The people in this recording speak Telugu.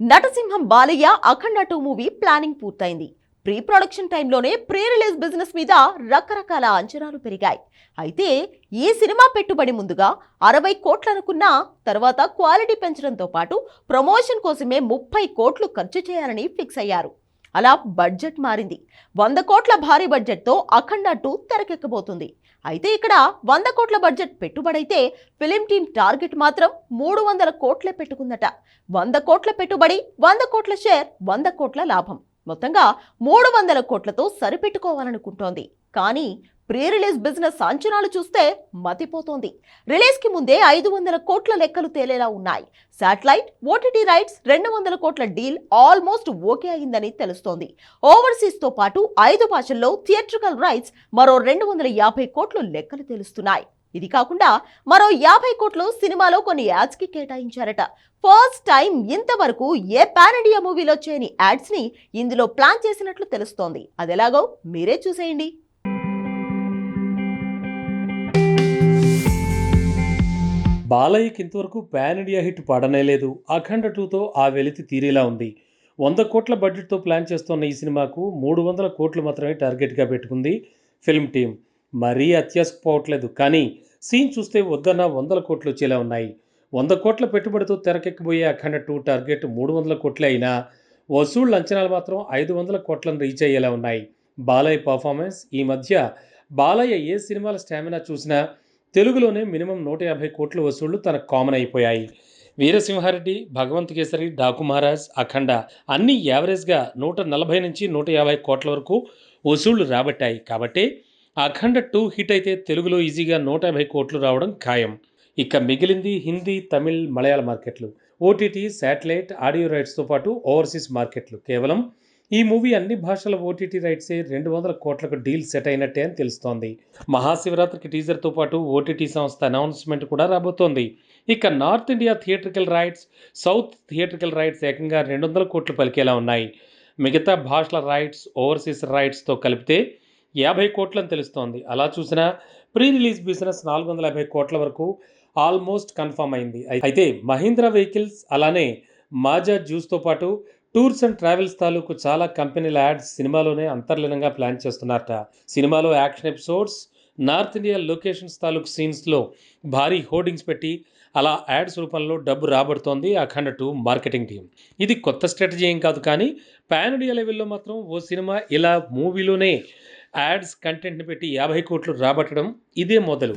నటసింహం Balayya Akhanda two movie planning పూర్తయింది. ప్రీ ప్రొడక్షన్ టైంలోనే ప్రీ రిలీజ్ బిజినెస్ మీద రకరకాల అంచనాలు పెరిగాయి. అయితే ఈ సినిమా పెట్టుబడి ముందుగా అరవై కోట్లనుకున్న తర్వాత క్వాలిటీ పెంచడంతో పాటు ప్రమోషన్ కోసమే ముప్పై కోట్లు ఖర్చు చేయాలని ఫిక్స్ అయ్యారు. అలా బడ్జెట్ మారింది. వంద కోట్ల భారీ బడ్జెట్తో అఖండ టూ తెరకెక్కబోతుంది. అయితే ఇక్కడ వంద కోట్ల బడ్జెట్ పెట్టుబడైతే ఫిలిం టీం టార్గెట్ మాత్రం మూడు వందల కోట్లే పెట్టుకుందట. వంద కోట్ల పెట్టుబడి వంద కోట్ల షేర్ వంద కోట్ల లాభం. మొత్తంగా మూడు వందల కోట్లతో సరిపెట్టుకోవాలనుకుంటోంది. కానీ ప్రీ రిలీజ్ బిజినెస్ అంచనాలు చూస్తే మతిపోతోంది. రిలీజ్కి ముందే ఐదు వందల కోట్ల లెక్కలు తేలేలా ఉన్నాయి. శాటిలైట్ ఓటీటీ రైట్స్ రెండు వందల కోట్ల డీల్ ఆల్మోస్ట్ ఓకే అయిందని తెలుస్తోంది. ఓవర్సీస్తో పాటు ఐదు భాషల్లో థియేట్రికల్ రైట్స్ మరో రెండు వందల యాభై కోట్లు లెక్కలు తెలుస్తున్నాయి. ఇది కాకుండా మరో యాభై కోట్లు సినిమాలో కొన్ని యాడ్స్కి కేటాయించారట. ఫస్ట్ టైం ఇంతవరకు ఏ పాన్ ఇండియా మూవీలో చేయని యాడ్స్ని ఇందులో ప్లాన్ చేసినట్లు తెలుస్తోంది. అదెలాగో మీరే చూసేయండి. బాలయ్యకి ఇంతవరకు పాన్ ఇండియా హిట్ పడనే లేదు. అఖండ టూతో ఆ వెలితి తీరేలా ఉంది. వంద కోట్ల బడ్జెట్తో ప్లాన్ చేస్తున్న ఈ సినిమాకు మూడు వందల కోట్లు మాత్రమే టార్గెట్గా పెట్టుకుంది ఫిల్మ్ టీం మరీ అత్యాసపోవట్లేదు కానీ సీన్ చూస్తే వద్దన్న వందల కోట్లు వచ్చేలా ఉన్నాయి. వంద కోట్ల పెట్టుబడితో తెరకెక్కిపోయే అఖండ టూ టార్గెట్ మూడు వందల కోట్లే అయినా వసూళ్ళ అంచనాలు మాత్రం ఐదు వందల కోట్లను రీచ్ అయ్యేలా ఉన్నాయి. బాలయ్య పర్ఫార్మెన్స్ ఈ మధ్య బాలయ్య ఏ సినిమాల స్టామినా చూసినా తెలుగులోనే మినిమం నూట యాభై కోట్ల వసూళ్ళు తనకు కామన్ అయిపోయాయి. వీరసింహారెడ్డి భగవంత్ కేసరి డాకు మహారాజ్ అఖండ అన్ని యావరేజ్గా నూట నలభై నుంచి నూట యాభై కోట్ల వరకు వసూళ్ళు రాబట్టాయి. కాబట్టి అఖండ టూ హిట్ అయితే తెలుగులో ఈజీగా నూట యాభై కోట్లు రావడం ఖాయం. ఇక మిగిలింది హిందీ తమిళ్ మలయాళ మార్కెట్లు. ఓటీటీ శాటిలైట్ ఆడియో రైట్స్తో పాటు ఓవర్సీస్ మార్కెట్లు కేవలం ఈ మూవీ అన్ని భాషల ఓటీటీ రైట్సే రెండు వందల కోట్లకు డీల్ సెట్ అయినట్టే అని తెలుస్తోంది. మహాశివరాత్రికి టీజర్తో పాటు ఓటీటీ సంస్థ అనౌన్స్మెంట్ కూడా రాబోతోంది. ఇక north India theatrical rights south theatrical rights ఏకంగా రెండు వందల కోట్లు పలికేలా ఉన్నాయి. మిగతా భాషల రైట్స్ ఓవర్సీస్ రైట్స్తో కలిపితే యాభై కోట్లని తెలుస్తోంది. అలా చూసినా ప్రీ రిలీజ్ బిజినెస్ నాలుగు వందల యాభై కోట్ల వరకు ఆల్మోస్ట్ కన్ఫర్మ్ అయింది. అయితే మహీంద్రా వెహికల్స్ అలానే మాజా జ్యూస్తో పాటు టూర్స్ అండ్ ట్రావెల్స్ తాలూకు చాలా కంపెనీల యాడ్స్ సినిమాలోనే అంతర్లీనంగా ప్లాన్ చేస్తున్నారట. సినిమాలో action episodes north India locations తాలూకు సీన్స్లో భారీ హోర్డింగ్స్ పెట్టి అలా యాడ్స్ రూపంలో డబ్బు రాబడుతోంది అఖండ టూ మార్కెటింగ్ టీం. ఇది కొత్త స్ట్రాటజీ ఏం కాదు కానీ పాన్ ఇండియా లెవెల్లో మాత్రం ఓ సినిమా ఇలా మూవీలోనే యాడ్స్ కంటెంట్ని పెట్టి యాభై కోట్లు రాబట్టడం ఇదే మొదలు.